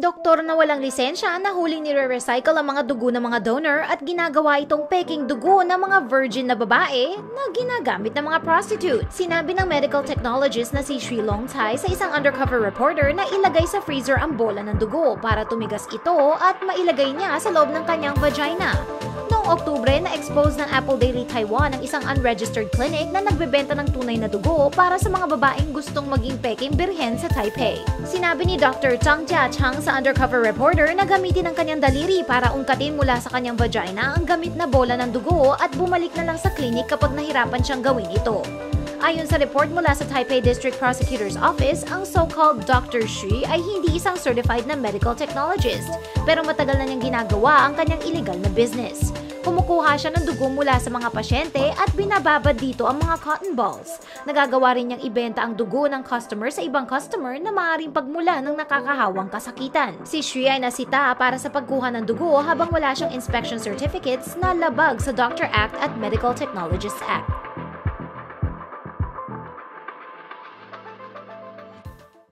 Doktor na walang lisensya na huling nire-recycle ang mga dugo ng mga donor at ginagawa itong peking dugo ng mga virgin na babae na ginagamit ng mga prostitute. Sinabi ng medical technologist na si Sri Long Tai sa isang undercover reporter na ilagay sa freezer ang bola ng dugo para tumigas ito at mailagay niya sa loob ng kanyang vagina. Noong Oktubre, na-expose ng Apple Daily Taiwan ang isang unregistered clinic na nagbebenta ng tunay na dugo para sa mga babaeng gustong maging peking birhen sa Taipei. Sinabi ni Dr. Chang Jia Chang sa undercover reporter na gamitin ang kanyang daliri para ungkatin mula sa kanyang vagina ang gamit na bola ng dugo at bumalik na lang sa clinic kapag nahirapan siyang gawin ito. Ayon sa report mula sa Taipei District Prosecutor's Office, ang so-called Dr. Shi ay hindi isang certified na medical technologist, pero matagal na niyang ginagawa ang kanyang illegal na business. Kumukuha siya ng dugo mula sa mga pasyente at binababad dito ang mga cotton balls. Nagagawa rin niyang ibenta ang dugo ng customer sa ibang customer na maaaring pagmula ng nakakahawang kasakitan. Si Shi ay nasita para sa pagkuha ng dugo habang wala siyang inspection certificates na labag sa Doctor Act at Medical Technologists Act.